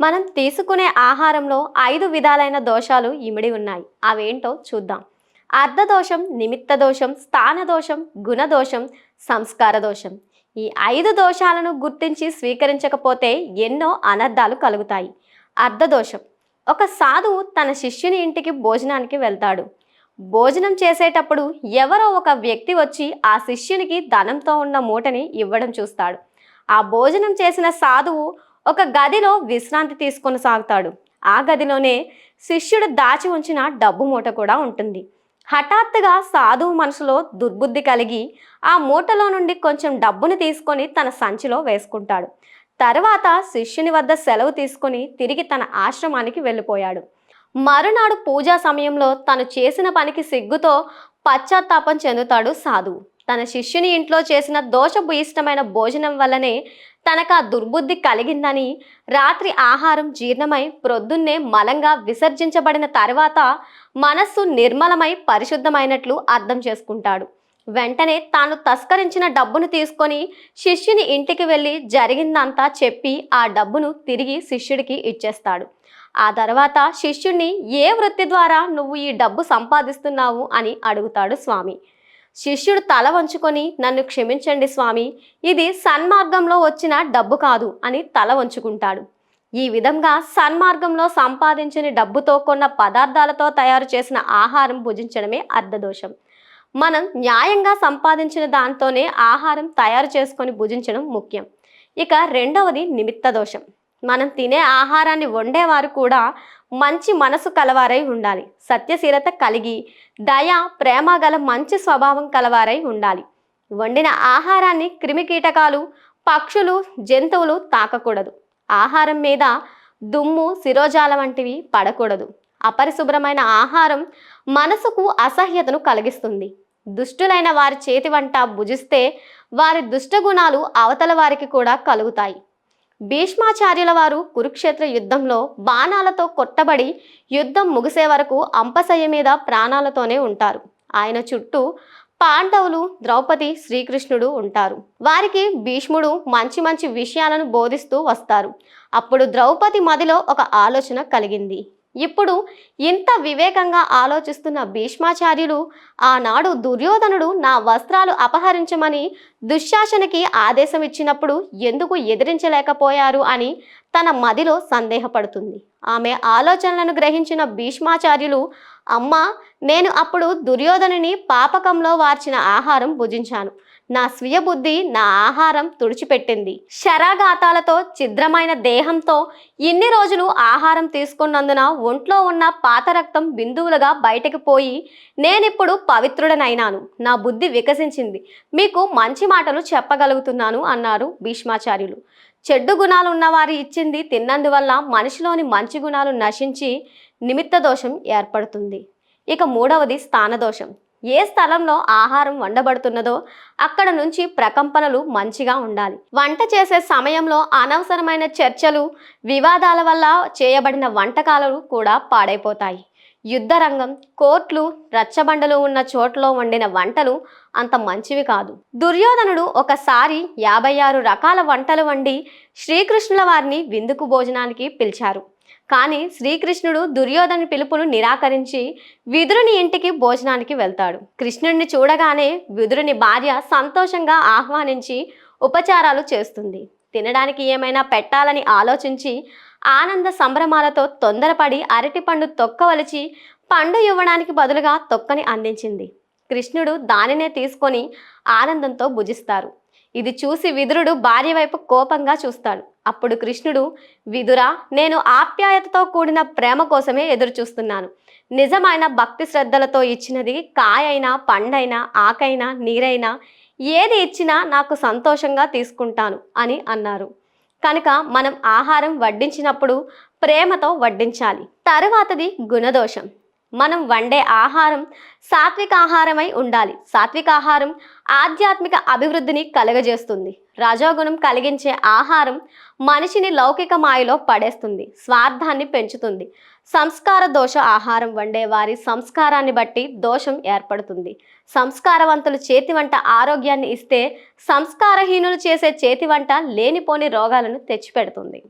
మనం తీసుకునే ఆహారంలో ఐదు విధాలైన దోషాలు ఇమిడి ఉన్నాయి. అవేంటో చూద్దాం. అర్ధదోషం నిమిత్త దోషం స్థాన దోషం గుణదోషం సంస్కార దోషం. ఈ ఐదు దోషాలను గుర్తించి స్వీకరించకపోతే ఎన్నో అనర్థాలు కలుగుతాయి. అర్ధదోషం ఒక సాధువు తన శిష్యుని ఇంటికి భోజనానికి వెళ్తాడు. భోజనం చేసేటప్పుడు ఎవరో ఒక వ్యక్తి వచ్చి ఆ శిష్యునికి ధనంతో ఉన్న మూటని ఇవ్వడం చూస్తాడు. ఆ భోజనం చేసిన సాధువు ఒక గదిలో విశ్రాంతి తీసుకొని సాగుతాడు. ఆ గదిలోనే శిష్యుడు దాచి ఉంచిన డబ్బు మూట కూడా ఉంటుంది. హఠాత్తుగా సాధువు మనసులో దుర్బుద్ధి కలిగి ఆ మూటలో నుండి కొంచెం డబ్బును తీసుకొని తన సంచిలో వేసుకుంటాడు. తర్వాత శిష్యుని వద్ద సెలవు తీసుకొని తిరిగి తన ఆశ్రమానికి వెళ్ళిపోయాడు. మరునాడు పూజా సమయంలో తను చేసిన పనికి సిగ్గుతో పశ్చాత్తాపం చెందుతాడు సాధువు. తన శిష్యుని ఇంట్లో చేసిన దోషభూయిష్టమైన భోజనం వల్లనే తనకు ఆ దుర్బుద్ధి కలిగిందని రాత్రి ఆహారం జీర్ణమై ప్రొద్దున్నే మలంగా విసర్జించబడిన తర్వాత మనస్సు నిర్మలమై పరిశుద్ధమైనట్లు అర్థం చేసుకుంటాడు. వెంటనే తాను తస్కరించిన డబ్బును తీసుకొని శిష్యుని ఇంటికి వెళ్ళి జరిగిందంతా చెప్పి ఆ డబ్బును తిరిగి శిష్యుడికి ఇచ్చేస్తాడు. ఆ తర్వాత శిష్యుణ్ణి ఏ వృత్తి ద్వారా నువ్వు ఈ డబ్బు సంపాదిస్తున్నావు? అని అడుగుతాడు స్వామి. శిష్యుడు తల వంచుకొని నన్ను క్షమించండి స్వామి ఇది సన్మార్గంలో వచ్చిన డబ్బు కాదు అని తల వంచుకుంటాడు. ఈ విధంగా సన్మార్గంలో సంపాదించిన డబ్బుతో కొన్న పదార్థాలతో తయారు చేసిన ఆహారం భుజించడమే అర్ధదోషం మనం న్యాయంగా సంపాదించిన దాంతోనే ఆహారం తయారు చేసుకొని భుజించడం ముఖ్యం. ఇక రెండవది నిమిత్త దోషం మనం తినే ఆహారాన్ని వండేవారు కూడా మంచి మనసు కలవారై ఉండాలి. సత్యశీలత కలిగి దయ ప్రేమ గల మంచి స్వభావం కలవారై ఉండాలి. వండిన ఆహారాన్ని క్రిమికీటకాలు పక్షులు జంతువులు తాకకూడదు. ఆహారం మీద దుమ్ము శిరోజాల వంటివి పడకూడదు. అపరిశుభ్రమైన ఆహారం మనసుకు అసహ్యతను కలిగిస్తుంది. దుష్టులైన వారి చేతి వంట భుజిస్తే వారి దుష్టగుణాలు అవతల వారికి కూడా కలుగుతాయి. భీష్మాచార్యుల వారు కురుక్షేత్ర యుద్ధంలో బాణాలతో కొట్టబడి యుద్ధం ముగిసే వరకు అంపశయ్య మీద ప్రాణాలతోనే ఉంటారు. ఆయన చుట్టూ పాండవులు ద్రౌపది శ్రీకృష్ణుడు ఉంటారు. వారికి భీష్ముడు మంచి మంచి విషయాలను బోధిస్తూ వస్తారు. అప్పుడు ద్రౌపది మదిలో ఒక ఆలోచన కలిగింది. ఇప్పుడు ఇంత వివేకంగా ఆలోచిస్తున్న భీష్మాచార్యులు ఆనాడు దుర్యోధనుడు నా వస్త్రాలు అపహరించమని దుశ్శాసనకి ఆదేశం ఇచ్చినప్పుడు ఎందుకు ఎదిరించలేకపోయారు అని తన మదిలో సందేహపడుతుంది. ఆమె ఆలోచనలను గ్రహించిన భీష్మాచార్యులు అమ్మ నేను అప్పుడు దుర్యోధనుని పాపకంలో వార్చిన ఆహారం భుజించాను. నా స్వీయ బుద్ధి నా ఆహారం తుడిచిపెట్టింది. శరాఘాతాలతో ఛిద్రమైన దేహంతో ఇన్ని రోజులు ఆహారం తీసుకున్నందున ఒంట్లో ఉన్న పాత రక్తం బిందువులుగా బయటకు పోయి నేనిప్పుడు పవిత్రుడనైనాను. నా బుద్ధి వికసించింది. మీకు మంచి మాటలు చెప్పగలుగుతున్నాను అన్నారు భీష్మాచార్యులు. చెడ్డు గుణాలు ఉన్నవారి ఇచ్చింది తిన్నందువల్ల మనిషిలోని మంచి గుణాలు నశించి నిమిత్త దోషం ఏర్పడుతుంది. ఇక మూడవది స్థానదోషం. ఏ స్థలంలో ఆహారం వండబడుతున్నదో అక్కడ నుంచి ప్రకంపనలు మంచిగా ఉండాలి. వంట చేసే సమయంలో అనవసరమైన చర్చలు వివాదాల వల్ల చేయబడిన వంటకాలు కూడా పాడైపోతాయి. యుద్ధరంగం కోర్టులు రచ్చబండలు ఉన్న చోట్లో వండిన వంటలు అంత మంచివి కాదు. దుర్యోధనుడు ఒకసారి యాభై ఆరు రకాల వంటలు వండి శ్రీకృష్ణుల వారిని విందుకు భోజనానికి పిలిచారు. కానీ శ్రీకృష్ణుడు దుర్యోధన పిలుపును నిరాకరించి విదురుని ఇంటికి భోజనానికి వెళ్తాడు. కృష్ణుడిని చూడగానే విదురుని భార్య సంతోషంగా ఆహ్వానించి ఉపచారాలు చేస్తుంది. తినడానికి ఏమైనా పెట్టాలని ఆలోచించి ఆనంద సంభ్రమాలతో తొందరపడి అరటిపండు తొక్కవలిచి పండు ఇవ్వడానికి బదులుగా తొక్కని అందించింది. కృష్ణుడు దానినే తీసుకొని ఆనందంతో భుజిస్తారు. ఇది చూసి విదురుడు భార్య వైపు కోపంగా చూస్తాడు. అప్పుడు కృష్ణుడు విదురా నేను ఆప్యాయతతో కూడిన ప్రేమ కోసమే ఎదురు చూస్తున్నాను నిజమైన భక్తి శ్రద్ధలతో ఇచ్చినది కాయైనా పండైనా ఆకైనా నీరైనా ఏది ఇచ్చినా నాకు సంతోషంగా తీసుకుంటాను అని అన్నారు. కనుక మనం ఆహారం వడ్డించినప్పుడు ప్రేమతో వడ్డించాలి. తరువాతది గుణదోషం. మనం వండే ఆహారం సాత్విక ఆహారమై ఉండాలి. సాత్విక ఆహారం ఆధ్యాత్మిక అభివృద్ధిని కలగజేస్తుంది. రజోగుణం కలిగించే ఆహారం మనిషిని లౌకిక మాయలో పడేస్తుంది. స్వార్థాన్ని పెంచుతుంది. సంస్కార దోష ఆహారం వండే వారి సంస్కారాన్ని బట్టి దోషం ఏర్పడుతుంది. సంస్కారవంతులు చేతి వంట ఆరోగ్యాన్ని ఇస్తే సంస్కారహీనులు చేసే చేతి వంట లేనిపోని రోగాలను తెచ్చిపెడుతుంది.